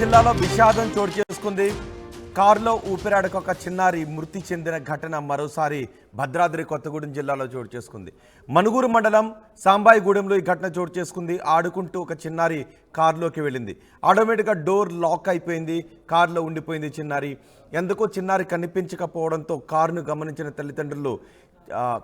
జిల్లాలో విషాదం చోటు చేసుకుంది. కారులో ఊపిరాడక ఒక చిన్నారి మృతి చెందిన ఘటన మరోసారి భద్రాద్రి కొత్తగూడెం జిల్లాలో చోటు చేసుకుంది. మనుగూరు మండలం సాంబాయిగూడెంలో ఈ ఘటన చోటు చేసుకుంది. ఆడుకుంటూ ఒక చిన్నారి కారులోకి వెళ్ళింది. ఆటోమేటిక్గా డోర్ లాక్ అయిపోయింది. కారులో ఉండిపోయింది చిన్నారి. ఎందుకో చిన్నారి కనిపించకపోవడంతో కారును గమనించిన తల్లిదండ్రులు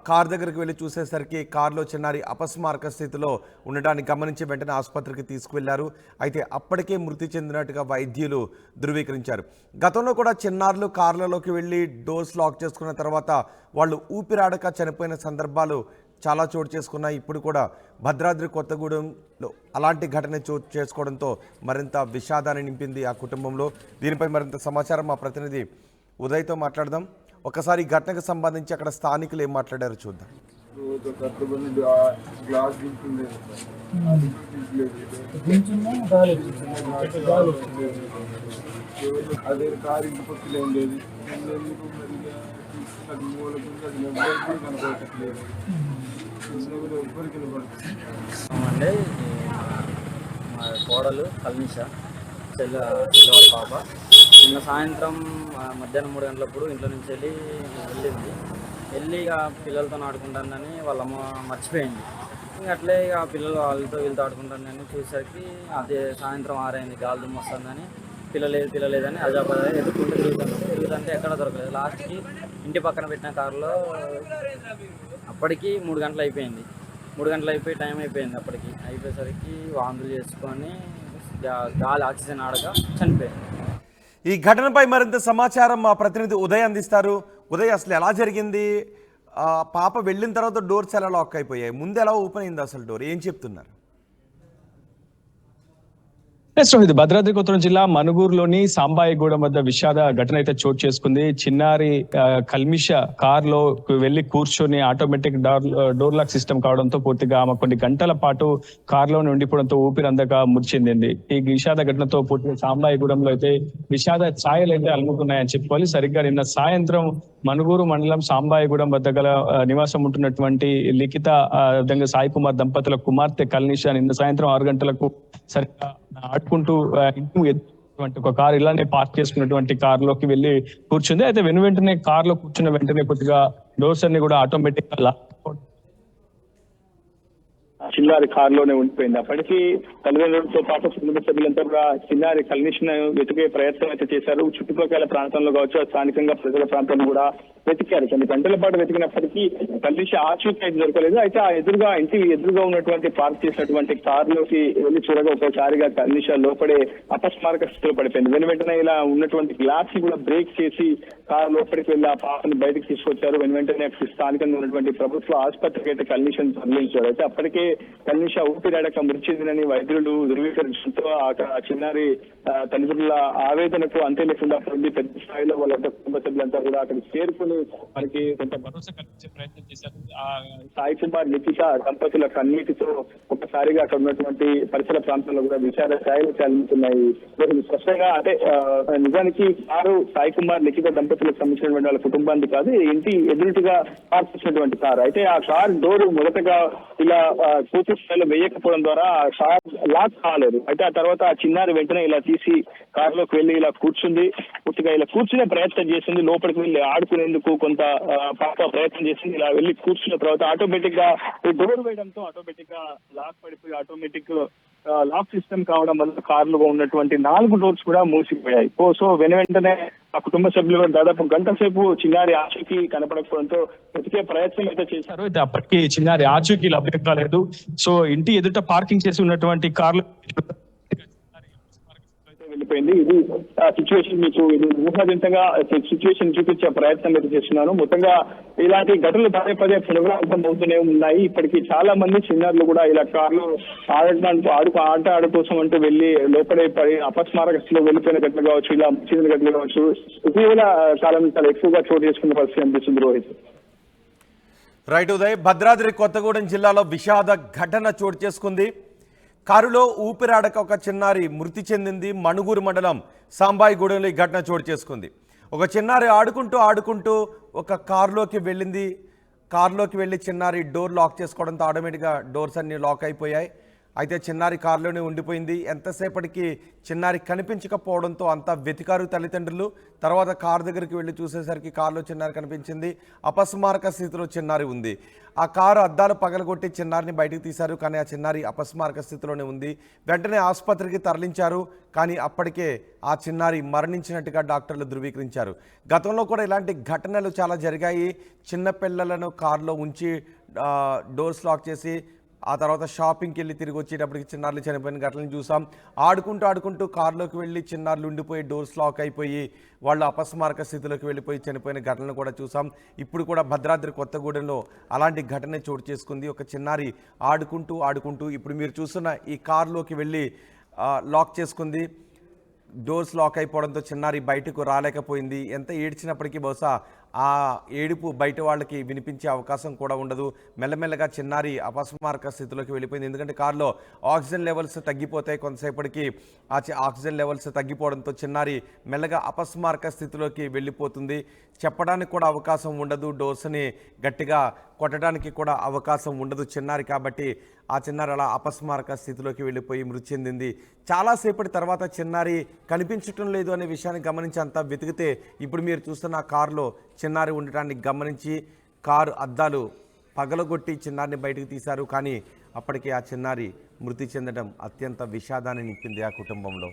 కార్ దగ్గరికి వెళ్ళి చూసేసరికి కారులో చిన్నారి అపస్మారక స్థితిలో ఉండడాన్ని గమనించి వెంటనే ఆసుపత్రికి తీసుకువెళ్ళారు. అయితే అప్పటికే మృతి చెందినట్టుగా వైద్యులు ధృవీకరించారు. గతంలో కూడా చిన్నారులు కార్లలోకి వెళ్ళి డోర్స్ లాక్ చేసుకున్న తర్వాత వాళ్ళు ఊపిరాడక చనిపోయిన సందర్భాలు చాలా చోటు చేసుకున్నాయి. ఇప్పుడు కూడా భద్రాద్రి కొత్తగూడెంలో అలాంటి ఘటన చోటు చేసుకోవడంతో మరింత విషాదాన్ని నింపింది ఆ కుటుంబంలో. దీనిపై మరింత సమాచారం మా ప్రతినిధి ఉదయ్తో మాట్లాడదాం. ఒకసారి ఈ ఘటనకు సంబంధించి అక్కడ స్థానికులు ఏం మాట్లాడారో చూద్దాం. అది కారు ఇంటి ఉండేది ఎవరికి కనపడట్లేదు కనపడుతుంది మా కోడలు కల్నిష చెల్ల చెల్లవాళ్ళ పాప. నిన్న సాయంత్రం మధ్యాహ్నం మూడు గంటలప్పుడు ఇంట్లో నుంచి వెళ్ళి వెళ్ళింది. వెళ్ళి ఇక పిల్లలతో ఆడుకుంటానని వాళ్ళమ్మ మర్చిపోయింది. ఇంక అట్లే ఇక పిల్లలు వాళ్ళతో వీళ్ళతో ఆడుకుంటానని చూసేసరికి అదే సాయంత్రం ఆరైంది గాలి దుమ్ము వస్తుందని పిల్లలేదు పిల్లలేదని అజాపద ఎదుర్కొంటే తిరుగుతాను. తిరుగుతుంటే ఎక్కడ దొరకలేదు. లాస్ట్కి ఇంటి పక్కన పెట్టిన కారులో అప్పటికి మూడు గంటలు అయిపోయింది. మూడు గంటలు అయిపోయి టైం అయిపోయింది అప్పటికి. అయిపోయేసరికి వాంతులు చేసుకొని గాలి ఆక్సిజన్ ఆడక చనిపోయింది ఈ ఘటనపై మరింత సమాచారం మా ప్రతినిధి ఉదయ్ అందిస్తారు. ఉదయ్ అసలు ఎలా జరిగింది? పాప వెళ్ళిన తర్వాత డోర్స్ ఎలా లాక్ అయిపోయాయి? ముందు ఎలా ఓపెన్ అయింది అసలు డోర్? ఏం చెప్తున్నారు? ఎస్ రోహిత్ భద్రాద్రి కొత్తగూడెం జిల్లా మనుగూరులోని సాంబాయిగూడెం వద్ద విషాద ఘటన అయితే చోటు చేసుకుంది. చిన్నారి కల్మిష కార్లో వెళ్ళి కూర్చొని ఆటోమేటిక్ డోర్ లాక్ సిస్టమ్ కావడంతో పూర్తిగా ఆమె కొన్ని గంటల పాటు కార్లోనే ఉండిపోవడంతో ఊపిరి అందక మృతి చెందింది ఈ విషాద ఘటనతో పూర్తిగా సాంబాయిగూడెంలో అయితే విషాద ఛాయలు అయితే అలుముకున్నాయని చెప్పుకోవాలి సరిగ్గా నిన్న సాయంత్రం మనుగూరు మండలం సాంబాయిగూడెం వద్ద గల నివాసం ఉంటున్నటువంటి లిఖిత విధంగా సాయి కుమార్ దంపతుల కుమార్తె కల్నిష నిన్న సాయంత్రం ఆరు గంటలకు సరిగ్గా ఆడుకుంటూ ఆ, ఇంటి ఒక కార్ ఇలానే పార్క్ చేసుకున్నటువంటి కార్లోకి వెళ్ళి కూర్చుంది. అయితే వెను వెంటనే కార్లో కూర్చున్న వెంటనే కొద్దిగా డోర్స్ అన్ని కూడా ఆటోమేటిక్గా చిన్నారి కారులోనే ఉండిపోయింది. అప్పటికి తల్లిదండ్రులతో పాటు కుటుంబ సభ్యులంతా కూడా చిన్నారి కల్నిషన్ వెతికే ప్రయత్నం అయితే చేశారు. చుట్టుపక్కల ప్రాంతంలో కావచ్చు స్థానికంగా ప్రజల ప్రాంతంలో కూడా వెతికారు. కొన్ని గంటల పాటు వెతికినప్పటికీ కల్నిష ఆచూకీ అయితే దొరకలేదు. అయితే ఆ ఎదురుగా ఇంటి ఎదురుగా ఉన్నటువంటి పార్క్ చేసినటువంటి కారులోకి వెళ్ళి చూడగా ఒకసారిగా తల్లిష లోపడే అపస్మారక స్థితిలో పడిపోయింది. వెను వెంటనే ఇలా ఉన్నటువంటి గ్లాస్ని కూడా బ్రేక్ చేసి కారు లోపలికి వెళ్ళి ఆ పాపని బయటకు తీసుకొచ్చారు. వెను వెంటనే స్థానికంగా ఉన్నటువంటి ప్రభుత్వ ఆసుపత్రికి అయితే కల్నిషన్ తరలించారు. అయితే అప్పటికే కల్నిష ఊపిరాడక మృతి చెందినని వైద్యులు ధృవీకరించడంతో ఆ చిన్నారి తల్లిదండ్రుల ఆవేదనకు అంతే లేకుండా పెద్ద స్థాయిలో వాళ్ళ కుటుంబ సభ్యులంతా కూడా అక్కడికి చేరుకుని మనకి కొంత భరోసా కల్పించే ప్రయత్నం చేశారు. సాయి కుమార్ లిఖిత దంపతుల కన్నీటితో ఒక్కసారిగా అక్కడ ఉన్నటువంటి పరిసర ప్రాంతాల్లో కూడా విచార స్థాయిలో చాలుతున్నాయి స్పష్టంగా అంటే నిజానికి కారు సాయి కుమార్ లిఖిత దంపతులకు సంబంధించినటువంటి వాళ్ళ కుటుంబానికి కాదు ఇంటి ఎదురుటిగా పార్క్ కారు. అయితే ఆ కార్ డోర్ మొదటగా ఇలా ఆ, స్థాయిలో వేయకపోవడం ద్వారా ఆ కార్ లాక్ కాలేదు. అయితే ఆ తర్వాత ఆ చిన్నారి వెంటనే ఇలా తీసి కారులోకి వెళ్ళి ఇలా కూర్చుంది. పూర్తిగా ఇలా కూర్చునే ప్రయత్నం చేసింది. లోపలికి వెళ్ళి ఆడుకునేందుకు కొంత పాప ప్రయత్నం చేసింది. ఇలా వెళ్ళి కూర్చున్న తర్వాత ఆటోమేటిక్గా డోర్ వేయడంతో ఆటోమేటిక్గా లాక్ పడిపోయి ఆటోమేటిక్ లాక్ సిస్టమ్ కావడం వల్ల కారులో ఉన్నటువంటి నాలుగు డోర్స్ కూడా మూసిపోయాయి. సో వెన వెంటనే ఆ కుటుంబ సభ్యులు దాదాపు గంట సేపు చిన్నారి ఆచూకీ కనపడకపోవడంతో వెతికే ప్రయత్నం అయితే చేశారు. అయితే అప్పటికి చిన్నారి ఆచూకీ లభ్యం కాలేదు. సో ఇంటి ఎదుట పార్కింగ్ చేసి ఉన్నటువంటి కార్లు అయిపోయింది. ఇది సిచ్యువేషన్ మీకు ఇది ఊహాజంతంగా సిచ్యువేషన్ చూపించే ప్రయత్నం అయితే చేస్తున్నాను. మొత్తంగా ఇలాంటి ఘటనలు పదే పదే పునరావృతం అవుతూనే ఉన్నాయి. ఇప్పటికి చాలా మంది చిన్నారులు కూడా ఇలా కార్లు ఆడటానికి ఆడు ఆట ఆడ కోసం అంటూ వెళ్ళి లోపలే పడి అపస్మారక స్థితిలో వెళ్ళిపోయిన ఘటన కావచ్చు ఇలా చెందిన ఘటన కావచ్చు ఇటీవల కాలం చాలా ఎక్కువగా చోటు చేసుకున్న పరిస్థితి అనిపిస్తుంది రోహిత్. రైట్ ఉదయ్ భద్రాద్రి కొత్తగూడెం జిల్లాలో విషాద ఘటన చోటు చేసుకుంది. కారులో ఊపిరాడక ఒక చిన్నారి మృతి చెందింది. మణుగూరు మండలం సాంబాయిగూడెంలో ఈ ఘటన చోటు చేసుకుంది. ఒక చిన్నారి ఆడుకుంటూ ఆడుకుంటూ ఒక కారులోకి వెళ్ళింది. కారులోకి వెళ్ళి చిన్నారి డోర్ లాక్ చేసుకోవడంతో ఆటోమేటిక్గా డోర్స్ అన్నీ లాక్ అయిపోయాయి. అయితే చిన్నారి కారులోనే ఉండిపోయింది. ఎంతసేపటికి చిన్నారి కనిపించకపోవడంతో అంతా వెతికారు తల్లిదండ్రులు. తర్వాత కారు దగ్గరికి వెళ్ళి చూసేసరికి కారులో చిన్నారి కనిపించింది. అపస్మారక స్థితిలో చిన్నారి ఉంది. ఆ కారు అద్దాలు పగలగొట్టి చిన్నారిని బయటకు తీశారు. కానీ ఆ చిన్నారి అపస్మారక స్థితిలోనే ఉంది. వెంటనే ఆసుపత్రికి తరలించారు. కానీ అప్పటికే ఆ చిన్నారి మరణించినట్టుగా డాక్టర్లు ధృవీకరించారు. గతంలో కూడా ఇలాంటి ఘటనలు చాలా జరిగాయి. చిన్న పిల్లలను కారులో ఉంచి డోర్స్ లాక్ చేసి ఆ తర్వాత షాపింగ్కి వెళ్ళి తిరిగి వచ్చేటప్పటికి చిన్నారులు చనిపోయిన ఘటనలు చూసాం. ఆడుకుంటూ ఆడుకుంటూ కారులోకి వెళ్ళి చిన్నారులు ఉండిపోయి డోర్స్ లాక్ అయిపోయి వాళ్ళు అపస్మారక స్థితిలోకి వెళ్ళిపోయి చనిపోయిన ఘటనలు కూడా చూసాం. ఇప్పుడు కూడా భద్రాద్రి కొత్తగూడెంలో అలాంటి ఘటనే చోటు చేసుకుంది. ఒక చిన్నారి ఆడుకుంటూ ఆడుకుంటూ ఇప్పుడు మీరు చూస్తున్న ఈ కారులోకి వెళ్ళి లాక్ చేసుకుంది. డోర్స్ లాక్ అయిపోవడంతో చిన్నారి బయటకు రాలేకపోయింది. ఎంత ఏడ్చినప్పటికీ బహుశా ఆ ఏడుపు బయట వాళ్ళకి వినిపించే అవకాశం కూడా ఉండదు. మెల్లమెల్లగా చిన్నారి అపస్మారక స్థితిలోకి వెళ్ళిపోయింది. ఎందుకంటే కారులో ఆక్సిజన్ లెవెల్స్ తగ్గిపోతాయి కొంతసేపటికి ఆ చి- ఆక్సిజన్ లెవెల్స్ తగ్గిపోవడంతో చిన్నారి మెల్లగా అపస్మారక స్థితిలోకి వెళ్ళిపోతుంది. చెప్పడానికి కూడా అవకాశం ఉండదు. డోస్ని గట్టిగా కొట్టడానికి కూడా అవకాశం ఉండదు. చిన్నారి కాబట్టి ఆ చిన్నారి అలా అపస్మారక స్థితిలోకి వెళ్ళిపోయి మృతి చెందింది. చాలాసేపటి తర్వాత చిన్నారి కనిపించటం లేదు అనే విషయాన్ని గమనించి అంతా వెతికితే ఇప్పుడు మీరు చూస్తున్న కారులో చిన్నారి ఉండటాన్ని గమనించి కారు అద్దాలు పగలగొట్టి చిన్నారిని బయటకు తీశారు. కానీ అప్పటికే ఆ చిన్నారి మృతి చెందడం అత్యంత విషాదాన్ని నింపింది ఆ కుటుంబంలో.